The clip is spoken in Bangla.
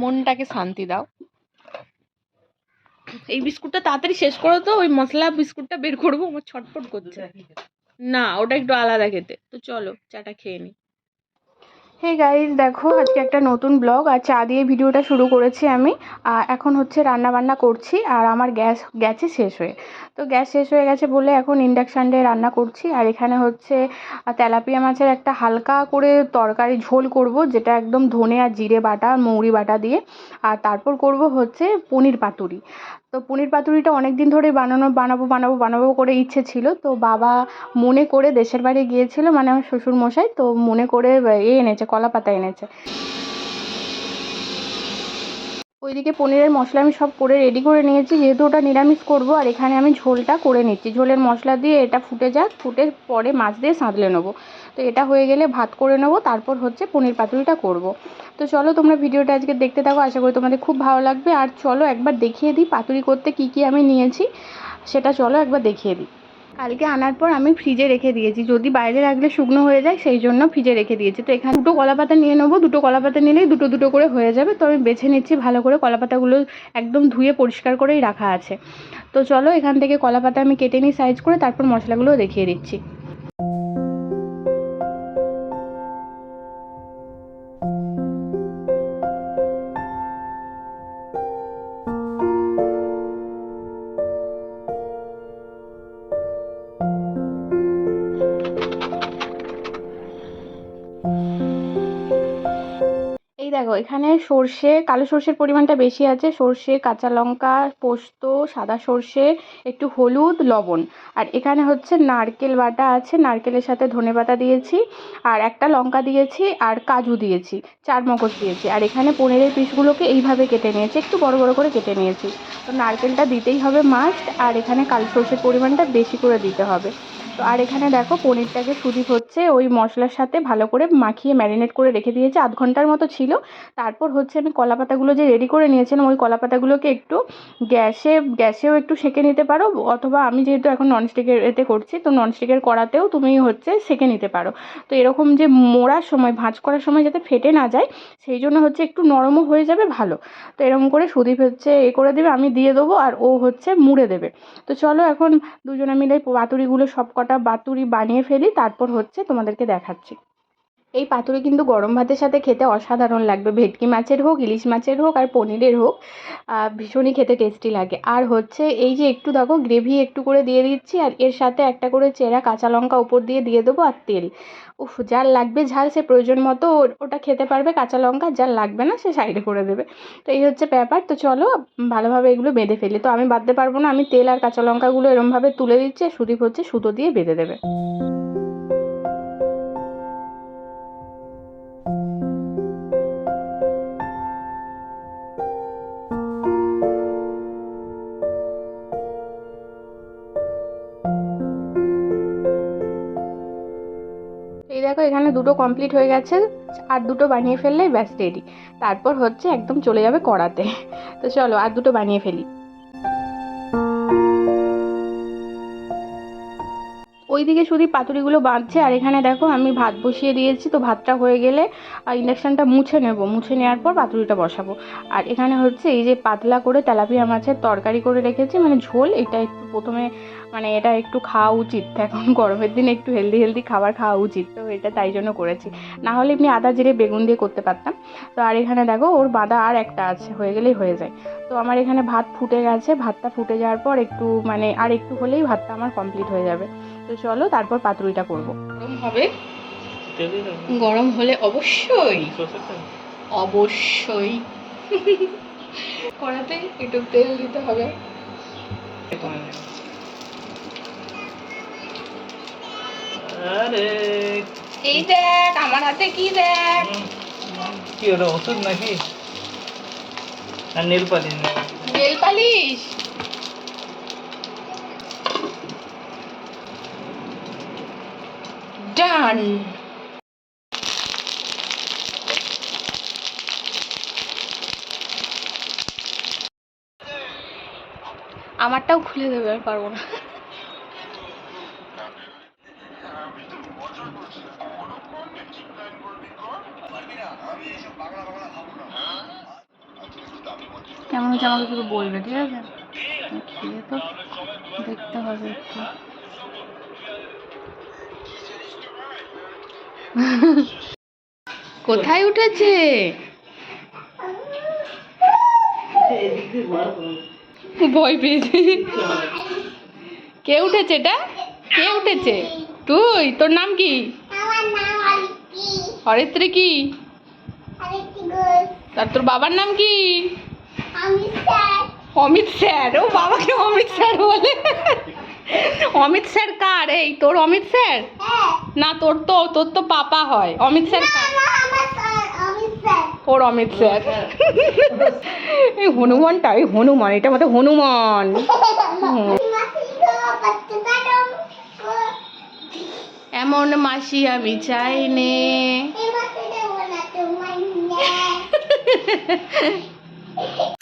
মনটাকে শান্তি দাও। এই বিস্কুটটা তাড়াতাড়ি শেষ করো তো, ওই মশলা বিস্কুটটা বের করব আমার ছটফট করছে। না, ওটা একটু আলাদা খেতে। তো চলো, চাটা খেয়ে নি। হে গাইজ দেখো, আজকে একটা নতুন ব্লগ আর চা দিয়ে ভিডিওটা শুরু করেছি আমি। এখন হচ্ছে রান্না বান্না করছি আর আমার গ্যাস গেছে শেষ হয়ে, তো গ্যাস শেষ হয়ে গেছে বলে এখন ইন্ডাকশান দিয়ে রান্না করছি। আর এখানে হচ্ছে তেলাপিয়া মাছের একটা হালকা করে তরকারি ঝোল করব, যেটা একদম ধনে আর জিরে বাটা, মৌরি বাটা দিয়ে। আর তারপর করব হচ্ছে পনির পাতুরি। তো পনির পাতুরিটা অনেক দিন ধরে বানানো, বানাবো বানাবো বানাবো করে ইচ্ছে ছিল। তো বাবা মনে করে দেশের বাড়ি গিয়েছিল মানে আমার শ্বশুর মশাই তো মনে করে এ এনেছে, কলা পাতা এনেছে। ওইদিকে পনিরের মশলা আমি সব করে রেডি করে নিয়েছি, যেহেতু ওটা নিরামিষ করব, আর এখানে আমি ঝোলটা করে নিচ্ছি। ঝোলের মশলা দিয়ে এটা ফুটে যাক, ফুটে পরে মাছ দিয়ে সাঁতলে নেব। তো এটা হয়ে গেলে ভাত করে নেব, তারপর হচ্ছে পনির পাতুরিটা করব। তো চলো তোমরা ভিডিওটা আজকে দেখতে থাকো, আশা করি তোমাদের খুব ভালো লাগবে। আর চলো একবার দেখিয়ে দিই পাতুরি করতে কি কি আমি নিয়েছি, সেটা চলো একবার দেখিয়ে দিই। কালকে আনার পর আমি ফ্রিজে রেখে দিয়েছি, যদি বাইরে রাখলে শুকনো হয়ে যায়, সেই জন্য ফ্রিজে রেখে দিয়েছি। তো এখানে দুটো কলা পাতা নিয়ে নেব, দুটো কলা পাতা নিলেই দুটো দুটো করে হয়ে যাবে। তো আমি বেছে নিচ্ছি, ভালো করে কলা পাতাগুলো একদম ধুয়ে পরিষ্কার করেই রাখা আছে। তো চলো এখান থেকে কলা পাতা আমি কেটে নিই সাইজ করে, তারপর মশলাগুলো দেখিয়ে দিচ্ছি। এই দেখো, এখানে সর্ষে, কালো সর্ষের পরিমাণটা বেশি আছে। সর্ষে, কাঁচা লঙ্কা, পোস্ত, সাদা সর্ষে, একটু হলুদ, লবণ। আর এখানে হচ্ছে নারকেল বাটা আছে, নারকেলের সাথে ধনেপাতা দিয়েছি, আর একটা লঙ্কা দিয়েছি, আর কাজু দিয়েছি, চার মগজ দিয়েছি। আর এখানে পনিরের পিসগুলোকে এইভাবে কেটে নিয়েছি, একটু বড় বড় করে কেটে নিয়েছি। তো নারকেলটা দিতেই হবে মাস্ট আর এখানে কালো সর্ষের পরিমাণটা বেশি করে দিতে হবে। তো আর এখানে দেখো পনিরটাকে সুদীপ হচ্ছে, ওই মশলার সাথে ভালো করে মাখিয়ে ম্যারিনেট করে রেখে দিয়েছে, আধ ঘণ্টার মতো ছিল। তারপর হচ্ছে আমি কলা পাতাগুলো যে রেডি করে নিয়েছিলাম, ওই কলা পাতাগুলোকে একটু গ্যাসে, গ্যাসেও একটু সেঁকে নিতে পারো, অথবা আমি যেহেতু এখন ননস্টিকের এতে করছি, তো ননস্টিকের কড়াতেও তুমি হচ্ছে সেঁকে নিতে পারো। তো এরকম যে মোড়ার সময়, ভাঁজ করার সময় যাতে ফেটে না যায়, সেই জন্য হচ্ছে একটু নরমও হয়ে যাবে, ভালো। তো এরকম করে সুদীপ হচ্ছে এ করে দেবে, আমি দিয়ে দেবো, আর ও হচ্ছে মুড়ে দেবে। তো চলো এখন দুজনে মিলে পাতুরিগুলো সব কটা পাতুরি বানিয়ে ফেলি তারপর হচ্ছে তোমাদেরকে দেখাচ্ছি। এই পাতুরি কিন্তু গরম ভাতের সাথে খেতে অসাধারণ লাগবে। ভেটকি মাছের হোক, ইলিশ মাছের হোক আর পনিরের হোক ভীষণই খেতে টেস্টি লাগে। আর হচ্ছে এই যে একটু দেখো গ্রেভি একটু করে দিয়ে দিচ্ছি আর এর সাথে একটা করে চেরা কাঁচা লঙ্কা উপর দিয়ে দিয়ে দেবো আর তেল। উফ, যার লাগবে, ঝাল সে প্রয়োজন মতো ওটা খেতে পারবে, কাঁচা লঙ্কা যার লাগবে না সে সাইডে করে দেবে। তো এই হচ্ছে ব্যাপার। তো চলো, ভালোভাবে এগুলো বেঁধে ফেলি। তো আমি বাঁধতে পারব না, আমি তেল আর কাঁচা লঙ্কাগুলো এরমভাবে তুলে দিচ্ছি আর সুদীপ হচ্ছে সুতো দিয়ে বেঁধে দেবে। দেখো, এখানে দুটো কমপ্লিট হয়ে গেছে, আর দুটো বানিয়ে ফেললেই ব্যাস রেডি তারপর হচ্ছে একদম চলে যাবে কড়াতে। তো চলো, আর দুটো বানিয়ে ফেলি। ওইদিকে শুধু পাতুরিগুলো বাঁধছে, আর এখানে দেখো আমি ভাত বসিয়ে দিয়েছি, তো ভাতটা হয়ে গেলে ইন্ডাকশানটা মুছে নেব। মুছে নেওয়ার পর পাতুরিটা বসাবো। আর এখানে হচ্ছে এই যে পাতলা করে তেলাপিয়া মাছের তরকারি করে রেখেছি মানে ঝোল, এটা একটু প্রথমে মানে এটা একটু খাওয়া উচিত। এখন গরমের দিনে একটু হেলদি হেলদি খাবার খাওয়া উচিত, তো এটা তাই জন্য করেছি। না হলে এমনি আদা, জিরে, বেগুন দিয়ে করতে পারতাম। তো আর এখানে দেখো, ওর বাঁধা আর একটা আছে, হয়ে গেলেই হয়ে যায়। তো আমার এখানে ভাত ফুটে গেছে, ভাতটা ফুটে যাওয়ার পর একটু মানে আর একটু হলেই ভাতটা আমার কমপ্লিট হয়ে যাবে। তো চলো তারপর পাতুরিটা করব। গরম হবে? গরম হলে অবশ্যই। অবশ্যই। কড়াতে একটু তেল দিতে হবে। এই দেখ আমার হাতে কি দেখ? কি হলো ওষুধ নাকি? আর নীল পালিশ। Nail polish? ডান আমারটাও খুলে দেবে, আমি পারব না। কেমন হচ্ছে আমাকে শুধু বলবে, ঠিক আছে? খেয়ে তো দেখতে হবে একটু। কোথায় উঠেছে? ভয় পেয়েছে। কে উঠেছে এটা? কে উঠেছে? তুই তোর নাম কি? হরিত্রী কি? আর তোর বাবার নাম কি? অমিত স্যার ও বাবাকে অমিত স্যার বলে। অমিত স্যার কার? এই তোর অমিত স্যার? না তোর তো তোর তো পাপা হয়। অমিত স্যার ওর অমিত স্যার। এই হনুমানটা এই হনুমান এটা মতো হনুমান। এমন মাসি আমি চাই নে।